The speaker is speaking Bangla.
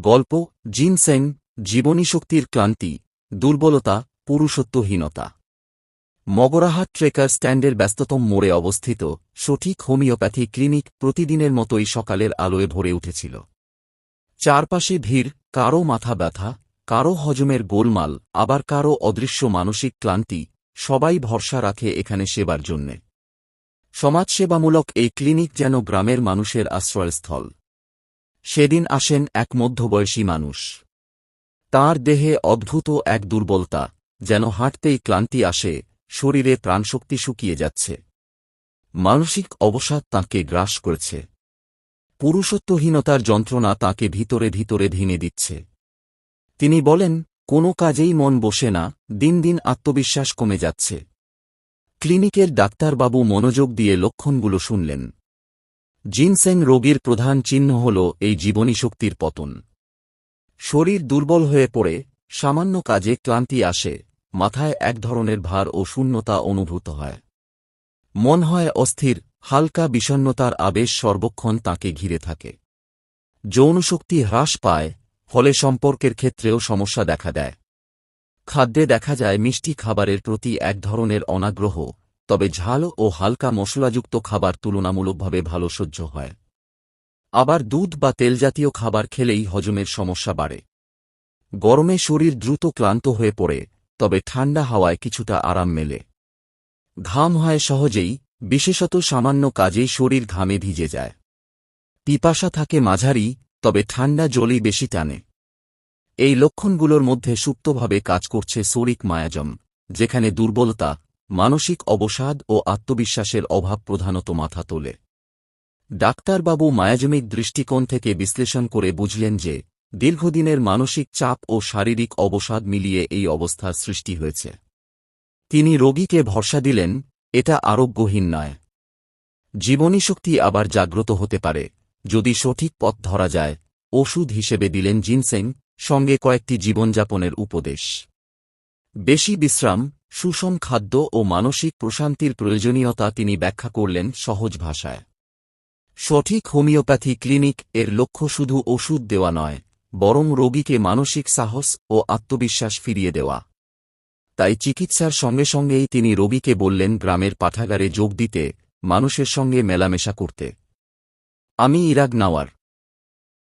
গল্প জিনসেং জীবনী শক্তির ক্লান্তি, দুর্বলতা, পুরুষত্বহীনতা। মগরাহাট ট্রেকার স্ট্যান্ডের ব্যস্ততম মোড়ে অবস্থিত সঠিক হোমিওপ্যাথি ক্লিনিক প্রতিদিনের মতোই সকালের আলোয় ভরে উঠেছিল। চারপাশে ভিড়, কারও মাথা ব্যথা, কারও হজমের গোলমাল, আবার কারও অদৃশ্য মানসিক ক্লান্তি, সবাই ভরসা রাখে এখানে সেবার জন্যে। সমাজসেবামূলক এই ক্লিনিক যেন গ্রামের মানুষের আশ্রয়স্থল। সেদিন আসেন এক মধ্যবয়সী মানুষ। তার দেহে অদ্ভুত এক দুর্বলতা, যেন হাঁটতেই ক্লান্তি আসে, শরীরে প্রাণশক্তি শুকিয়ে যাচ্ছে। মানসিক অবসাদ তাঁকে গ্রাস করেছে। পুরুষত্বহীনতার যন্ত্রণা তাকে ভিতরে ভিতরে ভেঙে দিচ্ছে। তিনি বলেন, কোনো কাজেই মন বসে না, দিন দিন আত্মবিশ্বাস কমে যাচ্ছে। ক্লিনিকের ডাক্তারবাবু মনোযোগ দিয়ে লক্ষণগুলো শুনলেন। জিনসেং রোগীর প্রধান চিহ্ন হল এই জীবনী শক্তির পতন। শরীর দুর্বল হয়ে পড়ে, সামান্য কাজে ক্লান্তি আসে, মাথায় এক ধরনের ভার ও শূন্যতা অনুভূত হয়। মন হয় অস্থির, হালকা বিষণ্নতার আবেশ সর্বক্ষণ তাকে ঘিরে থাকে। যৌনশক্তি হ্রাস পায়, ফলে সম্পর্কের ক্ষেত্রেও সমস্যা দেখা দেয়। খাদ্যে দেখা যায় মিষ্টি খাবারের প্রতি এক ধরনের অনাগ্রহ তবে ঝাল ও হালকা মশলাযুক্ত খাবার তুলনামূলকভাবে ভালো সহ্য হয়। আবার দুধ বা তেলজাতীয় খাবার খেলেই হজমের সমস্যা বাড়ে। গরমে শরীর দ্রুত ক্লান্ত হয়ে পড়ে, তবে ঠান্ডা হাওয়ায় কিছুটা আরাম মেলে। ঘাম হয় সহজেই, বিশেষত সামান্য কাজেই শরীর ঘামে ভিজে যায়। পিপাসা থাকে মাঝারি, তবে ঠান্ডা জলই বেশি টানে। এই লক্ষণগুলোর মধ্যে সুপ্তভাবে কাজ করছে শরিক মায়াজম, যেখানে দুর্বলতা মানসিক অবসাদ ও আত্মবিশ্বাসের অভাব প্রধানত মাথা তোলে। ডাক্তারবাবু মায়াজমিক দৃষ্টিকোণ থেকে বিশ্লেষণ করে বুঝলেন যে, দীর্ঘদিনের মানসিক চাপ ও শারীরিক অবসাদ মিলিয়ে এই অবস্থার সৃষ্টি হয়েছে। তিনি রোগীকে ভরসা দিলেন, এটা আরোগ্যহীন নয়। জীবনী শক্তি আবার জাগ্রত হতে পারে। যদি সঠিক পথ ধরা যায়, ওষুধ হিসেবে দিলেন জিনসেং সঙ্গে কয়েকটি জীবনযাপনের উপদেশ। বেশি বিশ্রাম সুষম খাদ্য ও মানসিক প্রশান্তির প্রয়োজনীয়তা তিনি ব্যাখ্যা করলেন সহজ ভাষায়। সঠিক হোমিওপ্যাথি ক্লিনিক এর লক্ষ্য শুধু ওষুধ দেওয়া নয়, বরং রোগীকে মানসিক সাহস ও আত্মবিশ্বাস ফিরিয়ে দেওয়া। তাই চিকিৎসার সঙ্গে সঙ্গেই তিনি রোগীকে বললেন গ্রামের পাঠাগারে যোগ দিতে, মানুষের সঙ্গে মেলামেশা করতে। আমি ইরাগ নাওয়ার।